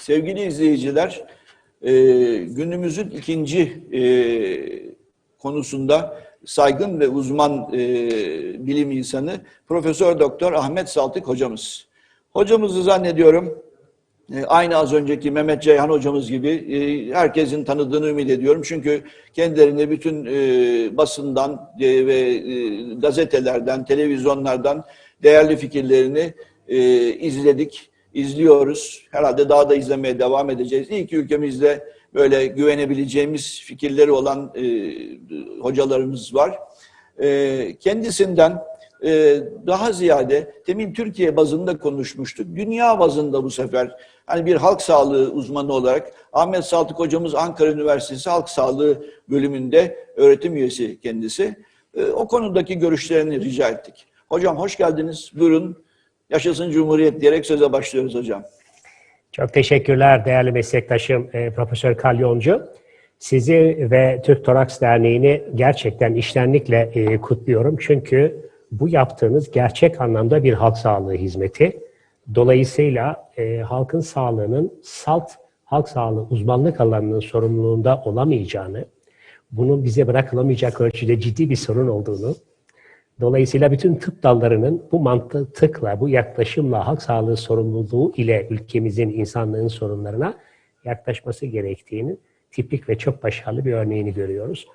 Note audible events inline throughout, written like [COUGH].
Sevgili izleyiciler, e, günümüzün ikinci e, konusunda saygın ve uzman e, bilim insanı Profesör Doktor Ahmet Saltık hocamız. Hocamızı zannediyorum e, aynı az önceki Mehmet Ceyhan hocamız gibi e, herkesin tanıdığını ümit ediyorum. Çünkü kendilerine bütün e, basından e, ve e, gazetelerden, televizyonlardan değerli fikirlerini e, izledik, izliyoruz. Herhalde daha da izlemeye devam edeceğiz. İyi ki ülkemizde böyle güvenebileceğimiz fikirleri olan e, hocalarımız var. E, kendisinden e, daha ziyade temin Türkiye bazında konuşmuştuk. Dünya bazında bu sefer hani bir halk sağlığı uzmanı olarak Ahmet Saltık hocamız Ankara Üniversitesi Halk Sağlığı bölümünde öğretim üyesi kendisi. E, o konudaki görüşlerini rica ettik. Hocam hoş geldiniz. Buyurun. Yaşasın Cumhuriyet diyerek söze başlıyoruz hocam. Çok teşekkürler değerli meslektaşım e, Profesör Kalyoncu. Sizi ve Türk Toraks Derneği'ni gerçekten iştenlikle e, kutluyorum. Çünkü bu yaptığınız gerçek anlamda bir halk sağlığı hizmeti. Dolayısıyla e, halkın sağlığının salt halk sağlığı uzmanlık alanının sorumluluğunda olamayacağını, bunun bize bırakılamayacak ölçüde ciddi bir sorun olduğunu, dolayısıyla bütün tıp dallarının bu mantıkla, bu yaklaşımla halk sağlığı sorumluluğu ile ülkemizin, insanlığın sorunlarına yaklaşması gerektiğini tipik ve çok başarılı bir örneğini görüyoruz.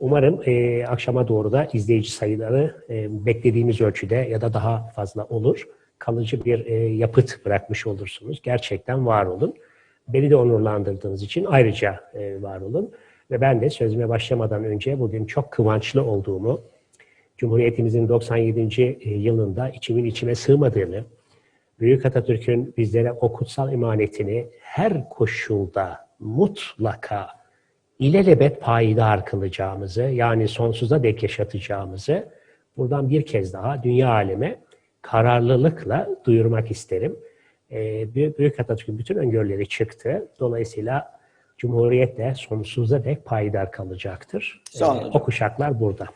Umarım e, akşama doğru da izleyici sayıları e, beklediğimiz ölçüde ya da daha fazla olur. Kalıcı bir e, yapıt bırakmış olursunuz. Gerçekten var olun. Beni de onurlandırdığınız için ayrıca e, var olun. Ve ben de sözüme başlamadan önce bugün çok kıvançlı olduğumu, Cumhuriyetimizin 97. yılında içimin içime sığmadığını, Büyük Atatürk'ün bizlere o kutsal emanetini her koşulda mutlaka ilelebet payidar kılacağımızı, yani sonsuza dek yaşatacağımızı buradan bir kez daha dünya aleme kararlılıkla duyurmak isterim. Ee, Büyük Atatürk'ün bütün öngörüleri çıktı. Dolayısıyla Cumhuriyet de sonsuza dek payidar kalacaktır. Sağ olun. Ee, o kuşaklar burada.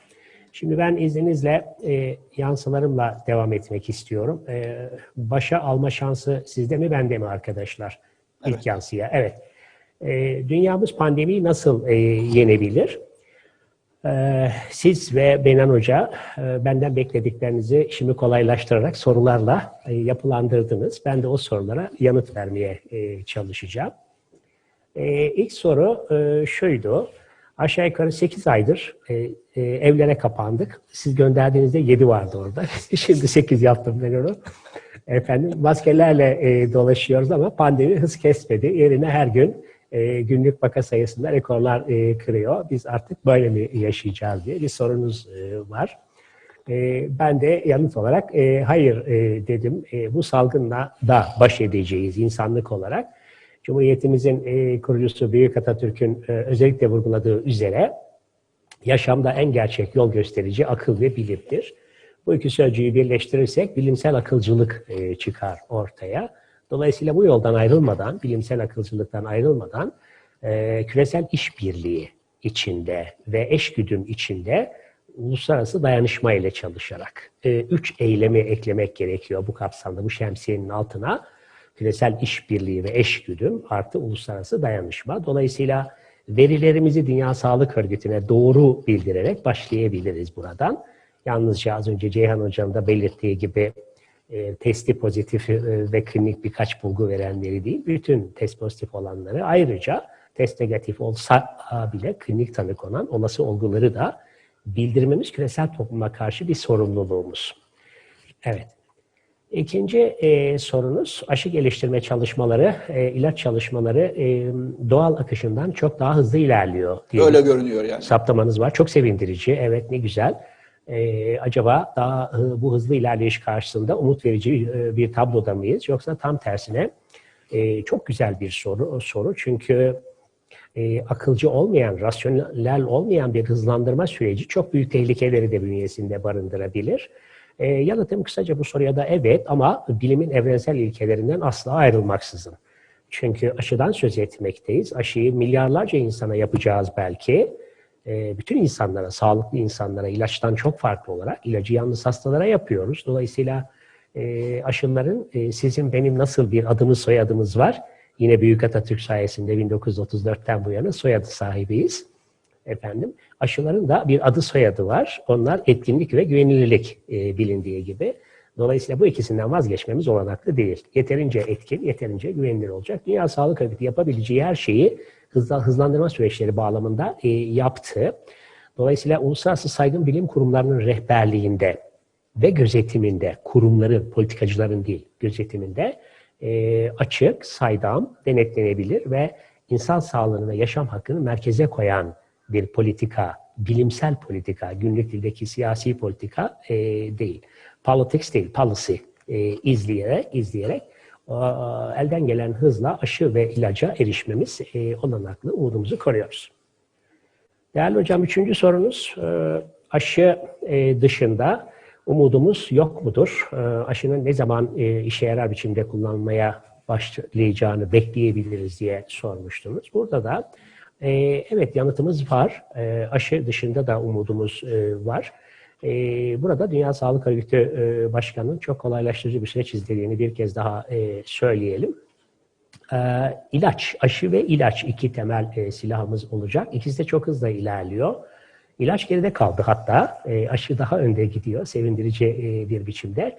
Şimdi ben izninizle e, yansılarımla devam etmek istiyorum. E, başa alma şansı sizde mi bende mi arkadaşlar? İlk Evet. yansıya. Evet. E, dünyamız pandemiyi nasıl e, yenebilir? E, siz ve Benan Hoca e, benden beklediklerinizi işimi kolaylaştırarak sorularla e, yapılandırdınız. Ben de o sorulara yanıt vermeye e, çalışacağım. E, ilk soru e, şuydu. Aşağı yukarı 8 aydır e, e, evlere kapandık. Siz gönderdiğinizde 7 vardı orada. [LAUGHS] Şimdi 8 yaptım ben onu. Efendim maskelerle e, dolaşıyoruz ama pandemi hız kesmedi. Yerine her gün e, günlük vaka sayısında rekorlar e, kırıyor. Biz artık böyle mi yaşayacağız diye bir sorunuz e, var. E, ben de yanıt olarak e, hayır e, dedim. E, bu salgınla da baş edeceğiz insanlık olarak. Cumhuriyetimizin e, kurucusu Büyük Atatürk'ün e, özellikle vurguladığı üzere yaşamda en gerçek yol gösterici akıl ve bilimdir. Bu iki sözcüğü birleştirirsek bilimsel akılcılık e, çıkar ortaya. Dolayısıyla bu yoldan ayrılmadan, bilimsel akılcılıktan ayrılmadan e, küresel işbirliği içinde ve eşgüdüm içinde uluslararası dayanışma ile çalışarak üç eylemi eklemek gerekiyor bu kapsamda, bu şemsiyenin altına. Küresel işbirliği ve eşgüdüm artı uluslararası dayanışma. Dolayısıyla verilerimizi Dünya Sağlık Örgütü'ne doğru bildirerek başlayabiliriz buradan. Yalnızca az önce Ceyhan Hocam da belirttiği gibi e, testi pozitif e, ve klinik birkaç bulgu verenleri değil, bütün test pozitif olanları ayrıca test negatif olsa bile klinik tanı konan olası olguları da bildirmemiz küresel topluma karşı bir sorumluluğumuz. Evet. İkinci e, sorunuz aşı geliştirme çalışmaları, e, ilaç çalışmaları e, doğal akışından çok daha hızlı ilerliyor diye Öyle görünüyor yani. saptamanız var. Çok sevindirici. Evet ne güzel. E, acaba daha e, bu hızlı ilerleyiş karşısında umut verici e, bir tabloda mıyız? Yoksa tam tersine e, çok güzel bir soru. soru. Çünkü e, akılcı olmayan, rasyonel olmayan bir hızlandırma süreci çok büyük tehlikeleri de bünyesinde barındırabilir. E, yanıtım kısaca bu soruya da evet ama bilimin evrensel ilkelerinden asla ayrılmaksızın. Çünkü aşıdan söz etmekteyiz. Aşıyı milyarlarca insana yapacağız belki. E, bütün insanlara, sağlıklı insanlara ilaçtan çok farklı olarak ilacı yalnız hastalara yapıyoruz. Dolayısıyla e, aşıların e, sizin benim nasıl bir adımız soyadımız var Yine Büyük Atatürk sayesinde 1934'ten bu yana soyadı sahibiyiz. Efendim, aşıların da bir adı soyadı var. Onlar etkinlik ve güvenilirlik e, bilindiği gibi. Dolayısıyla bu ikisinden vazgeçmemiz olanaklı değil. Yeterince etkin, yeterince güvenilir olacak. Dünya Sağlık Örgütü yapabileceği her şeyi hızla, hızlandırma süreçleri bağlamında e, yaptı. Dolayısıyla uluslararası saygın bilim kurumlarının rehberliğinde ve gözetiminde, kurumların, politikacıların değil, gözetiminde e, açık, saydam, denetlenebilir ve insan sağlığını ve yaşam hakkını merkeze koyan bir politika, bilimsel politika, günlük dildeki siyasi politika e, değil. Politics değil, policy e, izleyerek, izleyerek e, elden gelen hızla aşı ve ilaca erişmemiz e, olanaklı umudumuzu koruyoruz. Değerli hocam üçüncü sorunuz e, aşı e, dışında umudumuz yok mudur? E, Aşının ne zaman e, işe yarar biçimde kullanmaya başlayacağını bekleyebiliriz diye sormuştunuz. Burada da e, evet yanıtımız var. E, Aşı dışında da umudumuz e, var. E, Burada Dünya Sağlık Örgütü e, Başkanı'nın çok kolaylaştırıcı bir süreç izlediğini bir kez daha e, söyleyelim. Ee, ilaç, aşı ve ilaç iki temel e, silahımız olacak. İkisi de çok hızlı ilerliyor. İlaç geride kaldı hatta. E, aşı daha önde gidiyor sevindirici e, bir biçimde.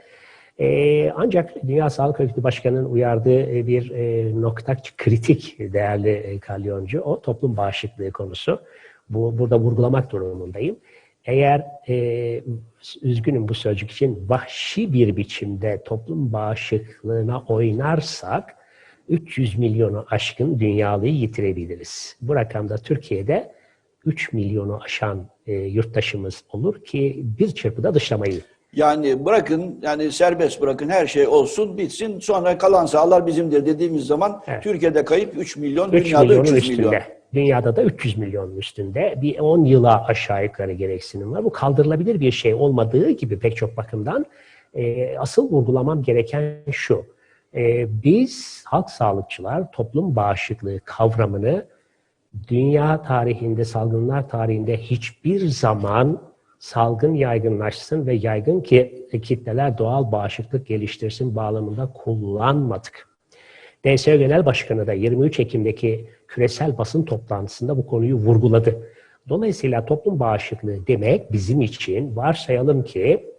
E, ancak Dünya Sağlık Örgütü Başkanı'nın uyardığı e, bir e, nokta kritik değerli e, kalyoncu. O toplum bağışıklığı konusu. Bu Burada vurgulamak durumundayım. Eğer e, üzgünüm bu sözcük için vahşi bir biçimde toplum bağışıklığına oynarsak 300 milyonu aşkın dünyalıyı yitirebiliriz. Bu rakamda Türkiye'de 3 milyonu aşan e, yurttaşımız olur ki bir çırpıda dışlamayı. Yani bırakın, yani serbest bırakın her şey olsun, bitsin. Sonra kalan sağlar bizimdir dediğimiz zaman Evet. Türkiye'de kayıp 3 milyon, 3 dünyada milyonun 300 üstünde. milyon. Dünyada da 300 milyonun üstünde. Bir 10 yıla aşağı yukarı gereksinim var. Bu kaldırılabilir bir şey olmadığı gibi pek çok bakımdan e, asıl vurgulamam gereken şu. E, biz halk sağlıkçılar toplum bağışıklığı kavramını dünya tarihinde, salgınlar tarihinde hiçbir zaman salgın yaygınlaşsın ve yaygın ki kitleler doğal bağışıklık geliştirsin bağlamında kullanmadık. DSO Genel Başkanı da 23 Ekim'deki küresel basın toplantısında bu konuyu vurguladı. Dolayısıyla toplum bağışıklığı demek bizim için varsayalım ki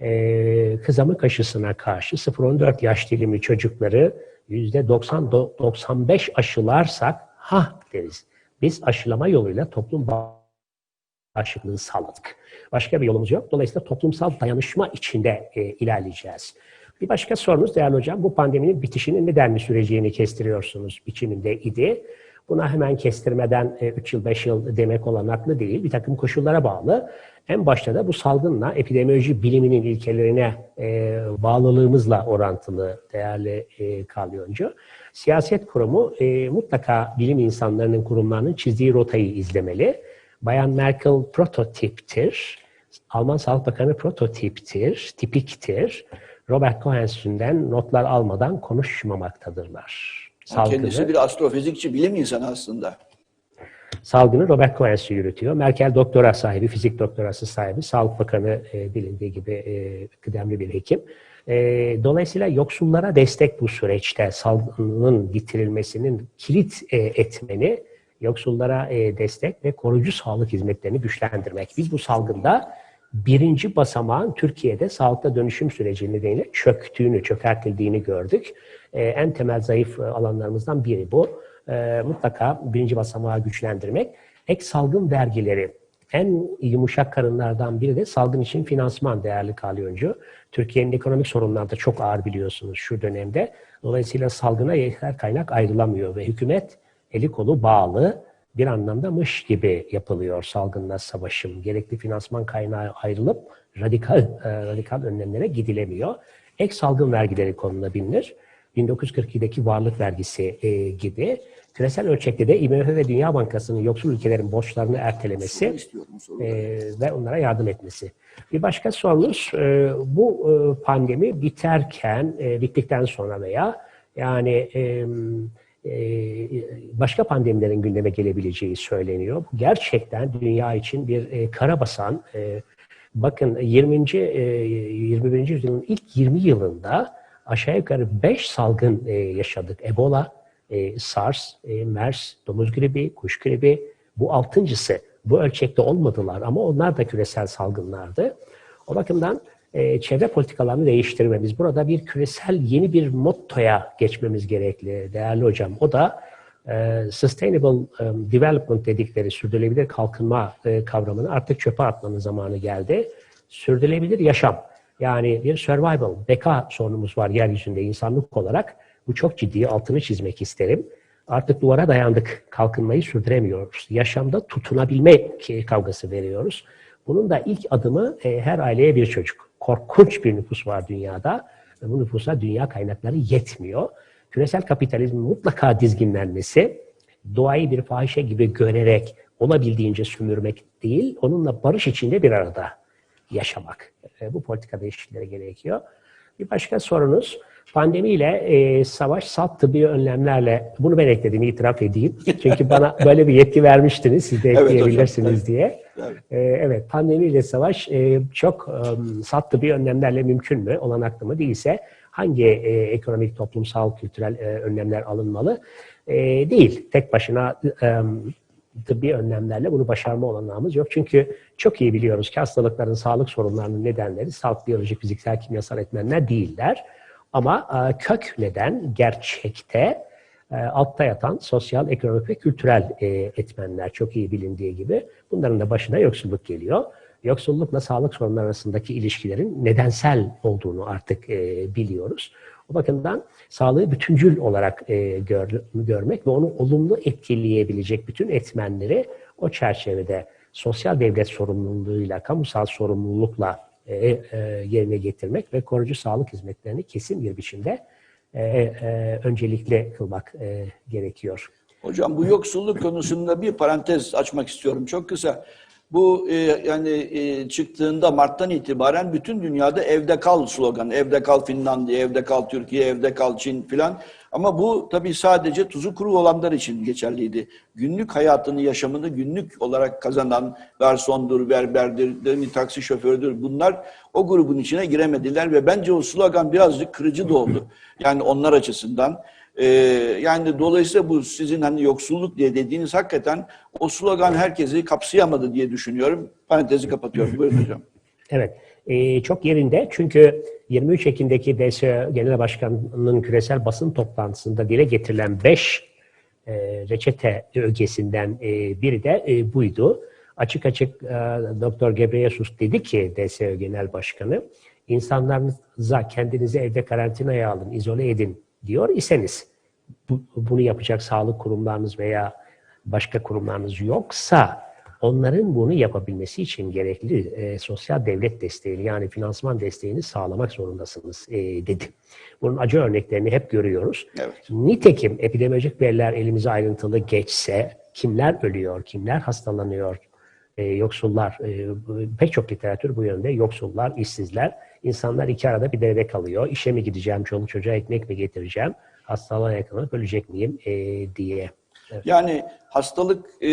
e, kızamık aşısına karşı 0-14 yaş dilimi çocukları %90-95 aşılarsak ha deriz. Biz aşılama yoluyla toplum bağışıklığı sağladık. Başka bir yolumuz yok. Dolayısıyla toplumsal dayanışma içinde e, ilerleyeceğiz. Bir başka sorunuz değerli hocam, bu pandeminin bitişinin ne denli süreceğini kestiriyorsunuz biçiminde idi. Buna hemen kestirmeden 3 yıl 5 yıl demek olanaklı değil. Bir takım koşullara bağlı. En başta da bu salgınla epidemioloji biliminin ilkelerine e, bağlılığımızla orantılı değerli e, kalyoncu. Siyaset kurumu e, mutlaka bilim insanlarının kurumlarının çizdiği rotayı izlemeli. Bayan Merkel prototiptir. Alman Sağlık Bakanı prototiptir, tipiktir. Robert Koch notlar almadan konuşmamaktadırlar. Kendisi bir astrofizikçi, bilim insanı aslında. Salgını Robert Koch yürütüyor. Merkel doktora sahibi, fizik doktorası sahibi, Sağlık Bakanı e, bilindiği gibi e, kıdemli bir hekim. E, dolayısıyla yoksullara destek bu süreçte salgının bitirilmesinin kilit e, etmeni yoksullara e, destek ve koruyucu sağlık hizmetlerini güçlendirmek. Biz bu salgında birinci basamağın Türkiye'de sağlıkta dönüşüm süreci nedeniyle çöktüğünü, çökertildiğini gördük. E, en temel zayıf alanlarımızdan biri bu. E, mutlaka birinci basamağı güçlendirmek. Ek salgın vergileri en yumuşak karınlardan biri de salgın için finansman değerli kalyoncu. Türkiye'nin ekonomik sorunları da çok ağır biliyorsunuz şu dönemde. Dolayısıyla salgına yeter kaynak ayrılamıyor ve hükümet eli kolu bağlı bir anlamda mış gibi yapılıyor salgınla savaşım. Gerekli finansman kaynağı ayrılıp radikal e, radikal önlemlere gidilemiyor. Ek salgın vergileri konulabilir. 1942'deki varlık vergisi e, gibi. Küresel ölçekte de IMF ve Dünya Bankası'nın yoksul ülkelerin borçlarını ertelemesi e, ve onlara yardım etmesi. Bir başka sorunuz e, bu e, pandemi biterken, e, bittikten sonra veya yani e, başka pandemilerin gündeme gelebileceği söyleniyor. Gerçekten dünya için bir e, kara basan. E, bakın 20. E, 21. yüzyılın ilk 20 yılında aşağı yukarı 5 salgın e, yaşadık. Ebola, e, SARS, e, MERS, domuz gribi, kuş gribi bu altıncısı. Bu ölçekte olmadılar ama onlar da küresel salgınlardı. O bakımdan e, çevre politikalarını değiştirmemiz, burada bir küresel yeni bir mottoya geçmemiz gerekli değerli hocam. O da e, Sustainable um, Development dedikleri sürdürülebilir kalkınma e, kavramını artık çöpe atmanın zamanı geldi. Sürdürülebilir yaşam. Yani bir survival, beka sorunumuz var yeryüzünde insanlık olarak. Bu çok ciddi, altını çizmek isterim. Artık duvara dayandık, kalkınmayı sürdüremiyoruz. Yaşamda tutunabilme kavgası veriyoruz. Bunun da ilk adımı e, her aileye bir çocuk. Korkunç bir nüfus var dünyada ve bu nüfusa dünya kaynakları yetmiyor. Küresel kapitalizmin mutlaka dizginlenmesi, doğayı bir fahişe gibi görerek olabildiğince sömürmek değil, onunla barış içinde bir arada yaşamak. E, bu politika değişiklikleri gerekiyor. Bir başka sorunuz, pandemiyle e, savaş salt tıbbi önlemlerle, bunu ben ekledim itiraf edeyim. Çünkü bana böyle bir yetki vermiştiniz, siz de Evet hocam, ekleyebilirsiniz evet. diye. Evet. E, evet, pandemiyle savaş e, çok e, salt tıbbi önlemlerle mümkün mü, olanaklı mı değilse hangi e, ekonomik, toplumsal, kültürel e, önlemler alınmalı? Değil. Tek başına e, tıbbi önlemlerle bunu başarma olanağımız yok. Çünkü çok iyi biliyoruz ki hastalıkların, sağlık sorunlarının nedenleri sağlık, biyolojik, fiziksel, kimyasal etmenler değiller. Ama kök neden gerçekte e, altta yatan sosyal, ekonomik ve kültürel e, etmenler çok iyi bilindiği gibi. Bunların da başına yoksulluk geliyor. Yoksullukla sağlık sorunları arasındaki ilişkilerin nedensel olduğunu artık e, biliyoruz. O bakımdan sağlığı bütüncül olarak gör, görmek ve onu olumlu etkileyebilecek bütün etmenleri o çerçevede sosyal devlet sorumluluğuyla, kamusal sorumlulukla yerine getirmek ve koruyucu sağlık hizmetlerini kesin bir biçimde e, e, öncelikli kılmak e, gerekiyor. Hocam bu yoksulluk konusunda bir parantez açmak istiyorum çok kısa. Bu e, yani e, çıktığında Mart'tan itibaren bütün dünyada evde kal sloganı. Evde kal Finlandiya, evde kal Türkiye, evde kal Çin filan. Ama bu tabii sadece tuzu kuru olanlar için geçerliydi. Günlük hayatını, yaşamını günlük olarak kazanan garsondur, berberdir, taksi şofördür bunlar o grubun içine giremediler ve bence o slogan birazcık kırıcı da oldu. Yani onlar açısından. Ee, yani dolayısıyla bu sizin hani yoksulluk diye dediğiniz hakikaten o slogan herkesi kapsayamadı diye düşünüyorum. Parantezi kapatıyorum. Buyurun [LAUGHS] hocam. Evet, e, çok yerinde çünkü 23 Ekim'deki DSÖ Genel Başkanı'nın küresel basın toplantısında dile getirilen 5 e, reçete ögesinden e, biri de e, buydu. Açık açık e, Doktor Gebreyesus dedi ki DSÖ Genel Başkanı, insanlarınıza kendinizi evde karantinaya alın, izole edin diyor iseniz, bu, bunu yapacak sağlık kurumlarınız veya başka kurumlarınız yoksa onların bunu yapabilmesi için gerekli e, sosyal devlet desteğini yani finansman desteğini sağlamak zorundasınız e, dedi. Bunun acı örneklerini hep görüyoruz. Evet. Nitekim epidemiolojik veriler elimize ayrıntılı geçse kimler ölüyor, kimler hastalanıyor, e, yoksullar, e, pek çok literatür bu yönde yoksullar, işsizler. İnsanlar iki arada bir devre kalıyor. İşe mi gideceğim, çoluk çocuğa ekmek mi getireceğim, hastalığa yakalanıp ölecek miyim e, diye. Yani hastalık e,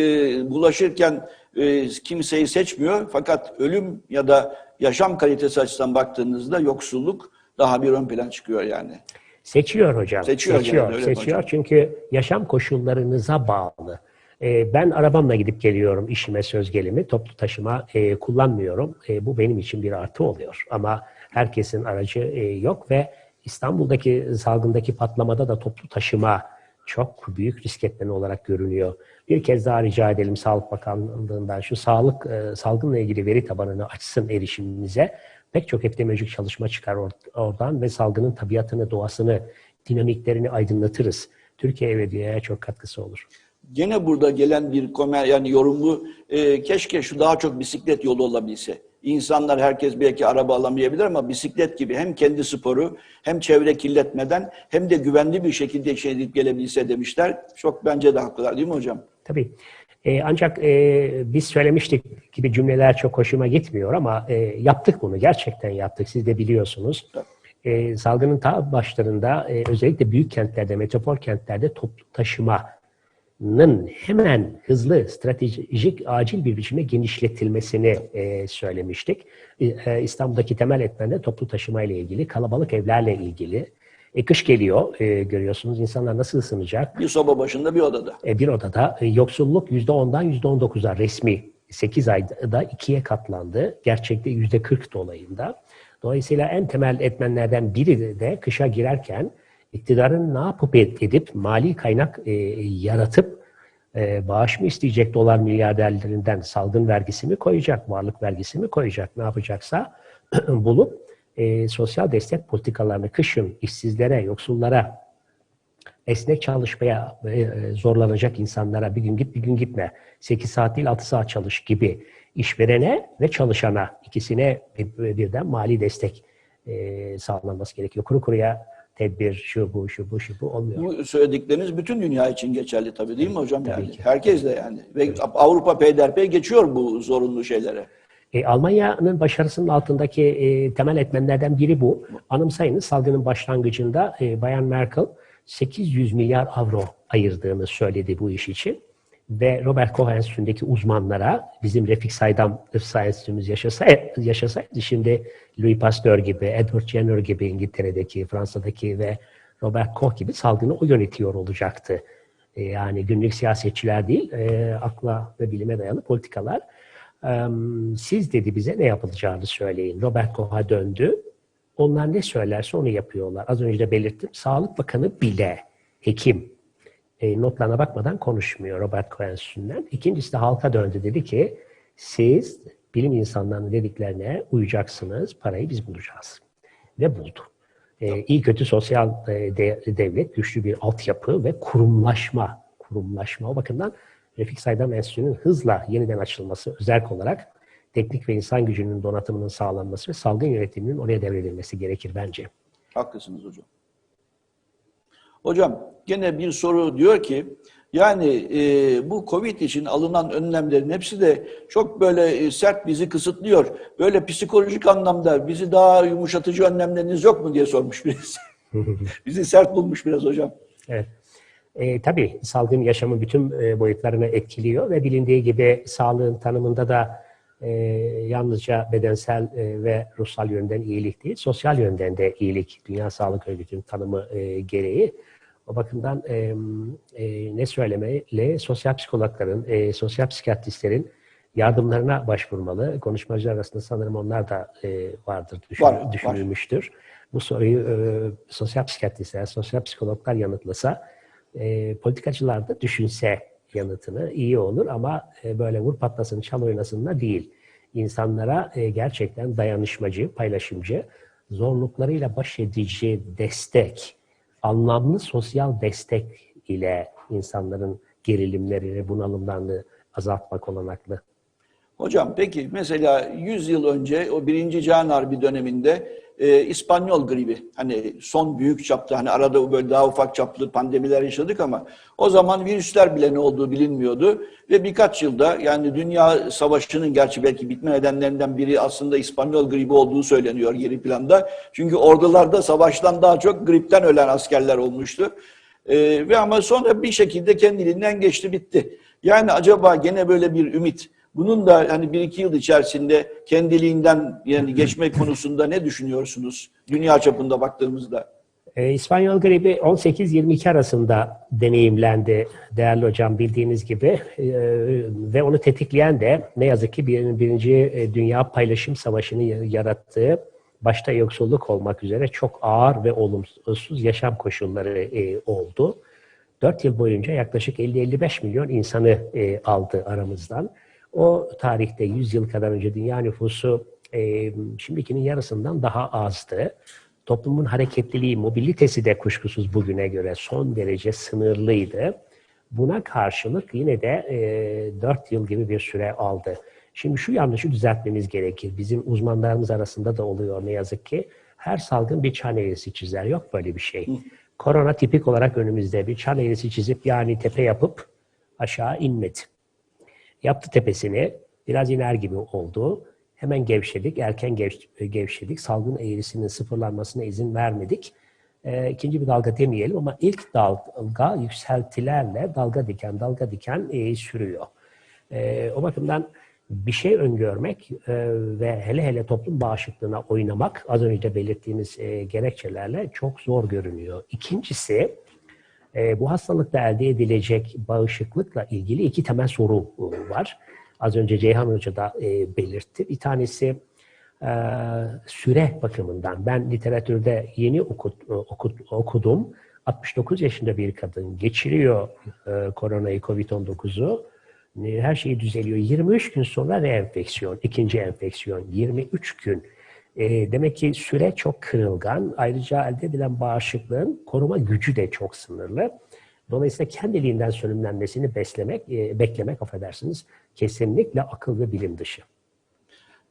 bulaşırken e, kimseyi seçmiyor fakat ölüm ya da yaşam kalitesi açısından baktığınızda yoksulluk daha bir ön plan çıkıyor yani. Seçiyor hocam. Seçiyor seçiyor. mi seçiyor hocam? çünkü yaşam koşullarınıza bağlı. Ee, ben arabamla gidip geliyorum işime söz gelimi. Toplu taşıma e, kullanmıyorum. E, bu benim için bir artı oluyor. Ama herkesin aracı e, yok ve İstanbul'daki salgındaki patlamada da toplu taşıma çok büyük risk etmeni olarak görünüyor. Bir kez daha rica edelim Sağlık Bakanlığı'ndan şu sağlık e, salgınla ilgili veri tabanını açsın erişimimize. Pek çok epidemiolojik çalışma çıkar or- oradan ve salgının tabiatını, doğasını, dinamiklerini aydınlatırız. Türkiye dünyaya çok katkısı olur. Gene burada gelen bir komer yani yorumu e, keşke şu daha çok bisiklet yolu olabilse. İnsanlar herkes belki araba alamayabilir ama bisiklet gibi hem kendi sporu hem çevre kirletmeden hem de güvenli bir şekilde şey edip gelebilse demişler. Çok bence de haklılar değil mi hocam? Tabii. E, ancak e, biz söylemiştik gibi cümleler çok hoşuma gitmiyor ama e, yaptık bunu. Gerçekten yaptık. Siz de biliyorsunuz. E, salgının ta başlarında e, özellikle büyük kentlerde, metropol kentlerde toplu taşımanın hemen hızlı, stratejik, acil bir biçimde genişletilmesini e, söylemiştik. E, e, İstanbul'daki temel etmen de toplu taşıma ile ilgili, kalabalık evlerle ilgili. E, kış geliyor e, görüyorsunuz. İnsanlar nasıl ısınacak? Bir soba başında bir odada. E, bir odada e, yoksulluk %10'dan %19'a resmi 8 ayda ikiye katlandı. Gerçekte %40 dolayında. Dolayısıyla en temel etmenlerden biri de, de kışa girerken iktidarın ne yapıp ed- edip mali kaynak e, yaratıp e, bağış mı isteyecek dolar milyarderlerinden salgın vergisi mi koyacak, varlık vergisi mi koyacak, ne yapacaksa [CLEARS THROAT] bulup e, sosyal destek politikalarını kışın işsizlere, yoksullara, esnek çalışmaya e, zorlanacak insanlara bir gün git bir gün gitme, 8 saat değil 6 saat çalış gibi işverene ve çalışana ikisine bir- birden mali destek e, sağlanması gerekiyor. Kuru kuruya tedbir şu bu şu bu şu bu olmuyor. Bu söyledikleriniz bütün dünya için geçerli tabii değil mi hocam? Tabii yani? ki. Herkes de yani. Ve Avrupa peyderpey geçiyor bu zorunlu şeylere. E, Almanya'nın başarısının altındaki e, temel etmenlerden biri bu. Anımsayınız salgının başlangıcında e, Bayan Merkel 800 milyar avro ayırdığını söyledi bu iş için. Ve Robert Koch Enstitüsü'ndeki uzmanlara bizim Refik Saydam Irsa Enstitümüz yaşasaydı, şimdi Louis Pasteur gibi, Edward Jenner gibi İngiltere'deki, Fransa'daki ve Robert Koch gibi salgını o yönetiyor olacaktı. E, yani günlük siyasetçiler değil, e, akla ve bilime dayalı politikalar. Em, Siz dedi bize ne yapılacağını söyleyin. Robert Koch'a döndü. Onlar ne söylerse onu yapıyorlar. Az önce de belirttim. Sağlık Bakanı bile, hekim, e, notlarına bakmadan konuşmuyor Robert Koch Enstitüsü'nden. İkincisi de halka döndü dedi ki siz bilim insanlarının dediklerine uyacaksınız, parayı biz bulacağız. Ve buldu. E, iyi kötü sosyal e, de- devlet, güçlü bir altyapı ve kurumlaşma. Kurumlaşma o bakımdan Refik Saydam Enstitüsü'nün hızla yeniden açılması özel olarak teknik ve insan gücünün donatımının sağlanması ve salgın yönetiminin oraya devredilmesi gerekir bence. Haklısınız hocam. Hocam gene bir soru diyor ki yani e, bu Covid için alınan önlemlerin hepsi de çok böyle e, sert bizi kısıtlıyor. Böyle psikolojik anlamda bizi daha yumuşatıcı önlemleriniz yok mu diye sormuş birisi. [LAUGHS] bizi sert bulmuş biraz hocam. Evet. E, tabii salgın yaşamın bütün e, boyutlarını etkiliyor ve bilindiği gibi sağlığın tanımında da e, yalnızca bedensel e, ve ruhsal yönden iyilik değil, sosyal yönden de iyilik Dünya Sağlık Örgütü'nün tanımı e, gereği. O bakımdan e, e, ne söylemeli? Sosyal psikologların, e, sosyal psikiyatristlerin yardımlarına başvurmalı. Konuşmacılar arasında sanırım onlar da e, vardır, düşün, Var, var. düşünülmüştür. Bu soruyu e, sosyal psikiyatristler, sosyal psikologlar yanıtlasa, e, politikacılar da düşünse yanıtını iyi olur ama e, böyle vur patlasın çal oynasınla değil. İnsanlara e, gerçekten dayanışmacı, paylaşımcı, zorluklarıyla baş edici destek, anlamlı sosyal destek ile insanların gerilimlerini, bunalımlarını azaltmak olanaklı. Hocam peki mesela 100 yıl önce o birinci Cihan Harbi döneminde e, İspanyol gribi hani son büyük çapta hani arada böyle daha ufak çaplı pandemiler yaşadık ama o zaman virüsler bile ne olduğu bilinmiyordu ve birkaç yılda yani dünya savaşının gerçi belki bitme nedenlerinden biri aslında İspanyol gribi olduğu söyleniyor geri planda. Çünkü ordularda savaştan daha çok gripten ölen askerler olmuştu. E, ve ama sonra bir şekilde kendiliğinden geçti bitti. Yani acaba gene böyle bir ümit bunun da hani bir iki yıl içerisinde kendiliğinden yani [LAUGHS] geçmek konusunda ne düşünüyorsunuz? Dünya çapında baktığımızda. E, İspanyol gribi 18-22 arasında deneyimlendi değerli hocam bildiğiniz gibi E, ve onu tetikleyen de ne yazık ki bir, birinci e, Dünya Paylaşım Savaşı'nı yarattığı başta yoksulluk olmak üzere çok ağır ve olumsuz yaşam koşulları e, oldu. 4 yıl boyunca yaklaşık 50-55 milyon insanı e, aldı aramızdan. O tarihte 100 yıl kadar önce dünya nüfusu e, şimdikinin yarısından daha azdı. Toplumun hareketliliği, mobilitesi de kuşkusuz bugüne göre son derece sınırlıydı. Buna karşılık yine de e, 4 yıl gibi bir süre aldı. Şimdi şu yanlışı düzeltmemiz gerekir. Bizim uzmanlarımız arasında da oluyor ne yazık ki. Her salgın bir çan eğrisi çizer. Yok böyle bir şey. Korona tipik olarak önümüzde bir çan eğrisi çizip yani tepe yapıp aşağı inmedi. Yaptı tepesini, biraz iner gibi oldu. Hemen gevşedik, erken gev- gevşedik. Salgın eğrisinin sıfırlanmasına izin vermedik. Ee, ikinci bir dalga demeyelim ama ilk dalga yükseltilerle dalga diken dalga diken e, sürüyor. Ee, o bakımdan bir şey öngörmek e, ve hele hele toplum bağışıklığına oynamak az önce belirttiğimiz e, gerekçelerle çok zor görünüyor. İkincisi e, bu hastalıkta elde edilecek bağışıklıkla ilgili iki temel soru e, var. Az önce Ceyhan Hoca da e, belirtti. Bir tanesi e, süre bakımından. Ben literatürde yeni okudum. 69 yaşında bir kadın geçiriyor koronayı, Covid-19'u. E, Her şey düzeliyor. 23 gün sonra reenfeksiyon, ikinci enfeksiyon. 23 gün. E, demek ki süre çok kırılgan. Ayrıca elde edilen bağışıklığın koruma gücü de çok sınırlı. Dolayısıyla kendiliğinden sönümlenmesini beslemek, e, beklemek affedersiniz kesinlikle akıl ve bilim dışı.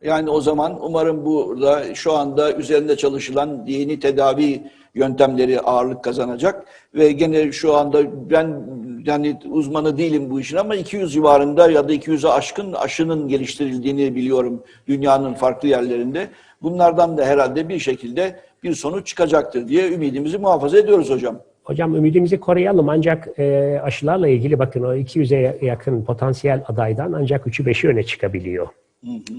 Yani o zaman umarım burada şu anda üzerinde çalışılan yeni tedavi yöntemleri ağırlık kazanacak ve gene şu anda ben yani uzmanı değilim bu işin ama 200 civarında ya da 200'e aşkın aşının geliştirildiğini biliyorum dünyanın farklı yerlerinde. Bunlardan da herhalde bir şekilde bir sonuç çıkacaktır diye ümidimizi muhafaza ediyoruz hocam. Hocam ümidimizi koruyalım ancak e, aşılarla ilgili bakın o 200'e yakın potansiyel adaydan ancak 3'ü 5'i öne çıkabiliyor.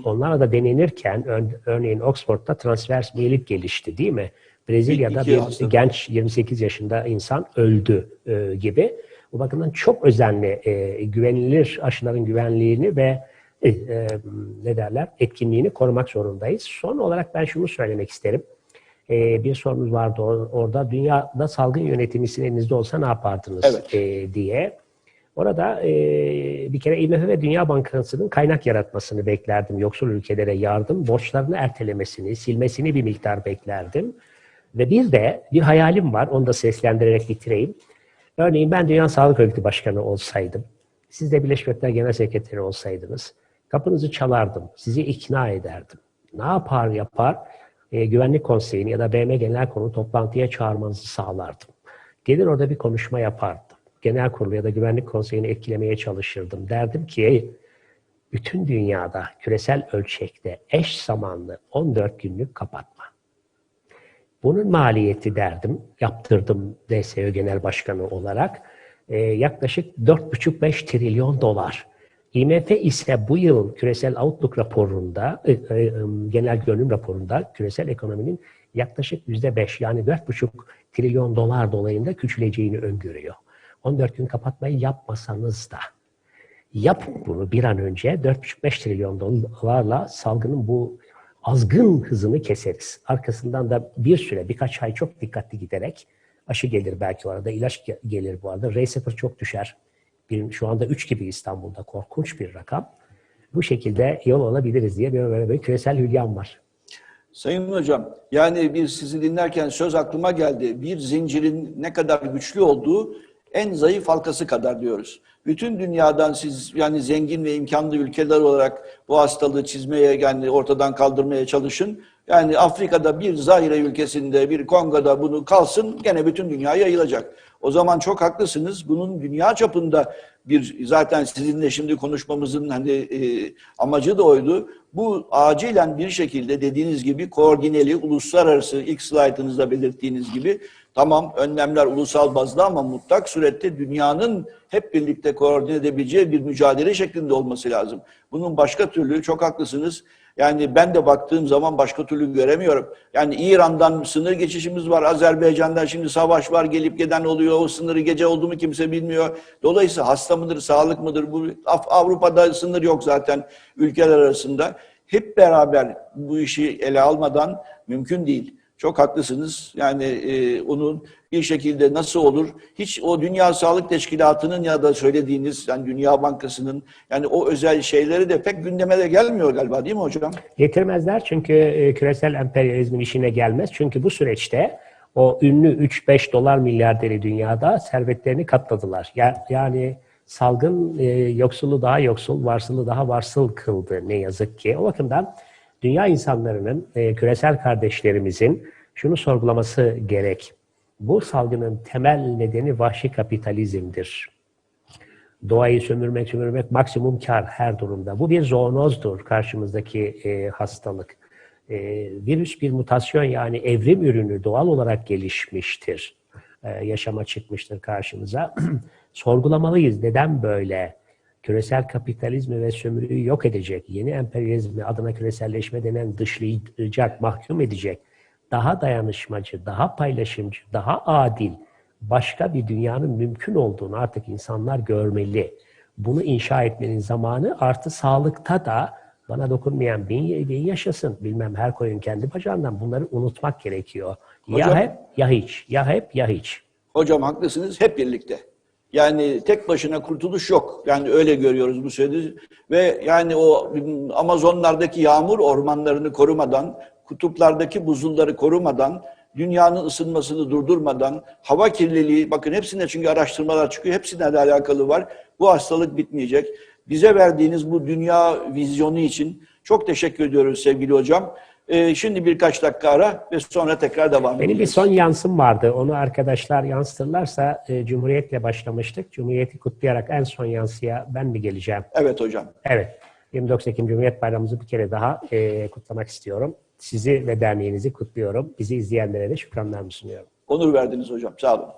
Onlarla da denenirken ör- örneğin Oxford'da transvers miyelit gelişti değil mi? Brezilya'da bir genç 28 yaşında insan öldü e, gibi. Bu bakımdan çok özenli, e, güvenilir aşıların güvenliğini ve e, e, ne derler etkinliğini korumak zorundayız. Son olarak ben şunu söylemek isterim. E, bir sorunuz vardı or- orada. Dünyada salgın yönetimi sizin elinizde olsa ne yapardınız Evet. e, diye. Orada e, bir kere IMF ve Dünya Bankası'nın kaynak yaratmasını beklerdim. Yoksul ülkelere yardım, borçlarını ertelemesini, silmesini bir miktar beklerdim. Ve bir de bir hayalim var, onu da seslendirerek bitireyim. Örneğin ben Dünya Sağlık Örgütü Başkanı olsaydım, siz de Birleşmiş Milletler Genel Sekreteri olsaydınız, kapınızı çalardım, sizi ikna ederdim. Ne yapar yapar, e, Güvenlik Konseyi'ni ya da BM Genel Kurulu toplantıya çağırmanızı sağlardım. Gelir orada bir konuşma yapardım. Genel Kurulu ya da Güvenlik Konseyi'ni etkilemeye çalışırdım. Derdim ki "Ey, bütün dünyada küresel ölçekte eş zamanlı 14 günlük kapatma. Bunun maliyeti derdim, yaptırdım DSÖ Genel Başkanı olarak e, yaklaşık 4,5-5 trilyon dolar. IMF ise bu yıl küresel Outlook raporunda, e, e, genel görünüm raporunda küresel ekonominin yaklaşık %5 yani 4,5 trilyon dolar dolayında küçüleceğini öngörüyor. 14 gün kapatmayı yapmasanız da yapın bunu bir an önce 4,5-5 trilyon dolarla salgının bu azgın hızını keseriz. Arkasından da bir süre birkaç ay çok dikkatli giderek aşı gelir belki o arada ilaç ge- gelir bu arada. R0 çok düşer. Bir, şu anda 3 gibi İstanbul'da korkunç bir rakam. Bu şekilde yol alabiliriz diye bir, böyle bir küresel hülyam var. Sayın Hocam, yani bir sizi dinlerken söz aklıma geldi. Bir zincirin ne kadar güçlü olduğu en zayıf halkası kadar diyoruz. Bütün dünyadan siz yani zengin ve imkanlı ülkeler olarak bu hastalığı çizmeye yani ortadan kaldırmaya çalışın. Yani Afrika'da bir Zaire ülkesinde, bir Kongo'da bunu kalsın gene bütün dünyaya yayılacak. O zaman çok haklısınız. Bunun dünya çapında bir zaten sizinle şimdi konuşmamızın hani e, amacı da oydu. Bu acilen bir şekilde dediğiniz gibi koordineli uluslararası ilk slaytınızda belirttiğiniz gibi tamam önlemler ulusal bazda ama mutlak surette dünyanın hep birlikte koordine edebileceği bir mücadele şeklinde olması lazım. Bunun başka türlü çok haklısınız. Yani ben de baktığım zaman başka türlü göremiyorum. Yani İran'dan sınır geçişimiz var, Azerbaycan'dan şimdi savaş var, gelip giden oluyor. O sınırı gece oldu mu kimse bilmiyor. Dolayısıyla hasta mıdır, sağlık mıdır? Bu Avrupa'da sınır yok zaten ülkeler arasında. Hep beraber bu işi ele almadan mümkün değil. Çok haklısınız. Yani e, onun bir şekilde nasıl olur? Hiç o Dünya Sağlık Teşkilatı'nın ya da söylediğiniz yani Dünya Bankası'nın yani o özel şeyleri de pek gündeme de gelmiyor galiba değil mi hocam? Getirmezler çünkü e, küresel emperyalizmin işine gelmez. Çünkü bu süreçte o ünlü 3-5 dolar milyarderi dünyada servetlerini katladılar. Ya, yani salgın e, yoksulu daha yoksul, varsılı daha varsıl kıldı ne yazık ki. O bakımdan dünya insanlarının, e, küresel kardeşlerimizin şunu sorgulaması gerek. Bu salgının temel nedeni vahşi kapitalizmdir doğayı sömürmek, sömürmek maksimum kar her durumda. Bu bir zoonozdur karşımızdaki e, hastalık. E, virüs bir mutasyon yani evrim ürünü doğal olarak gelişmiştir. E, yaşama çıkmıştır karşımıza. [CLEARS THROAT] Sorgulamalıyız. Neden böyle? Küresel kapitalizmi ve sömürüyü yok edecek, yeni emperyalizmi adına küreselleşme denen dışlayacak, mahkum edecek, daha dayanışmacı, daha paylaşımcı, daha adil, başka bir dünyanın mümkün olduğunu artık insanlar görmeli. Bunu inşa etmenin zamanı artı sağlıkta da bana dokunmayan bin, bin yaşasın, bilmem her koyun kendi bacağından bunları unutmak gerekiyor. Hocam- ya hep ya hiç, ya hep ya hiç. Hocam haklısınız hep birlikte. Yani tek başına kurtuluş yok. Yani öyle görüyoruz bu sürede. Ve yani o Amazonlardaki yağmur ormanlarını korumadan, kutuplardaki buzulları korumadan, dünyanın ısınmasını durdurmadan, hava kirliliği, bakın hepsinde çünkü araştırmalar çıkıyor, hepsine de alakalı var. Bu hastalık bitmeyecek. Bize verdiğiniz bu dünya vizyonu için çok teşekkür ediyoruz sevgili hocam. Ee, şimdi birkaç dakika ara ve sonra tekrar devam Benim bir son yansım vardı. Onu arkadaşlar yansıtırlarsa e, Cumhuriyet'le başlamıştık. Cumhuriyet'i kutlayarak en son yansıya ben mi geleceğim? Evet hocam. Evet. 29 Ekim Cumhuriyet Bayramımızı bir kere daha e, kutlamak istiyorum. Sizi ve derneğinizi kutluyorum. Bizi izleyenlere de şükranlarımı sunuyorum. Onur verdiniz hocam. Sağ olun.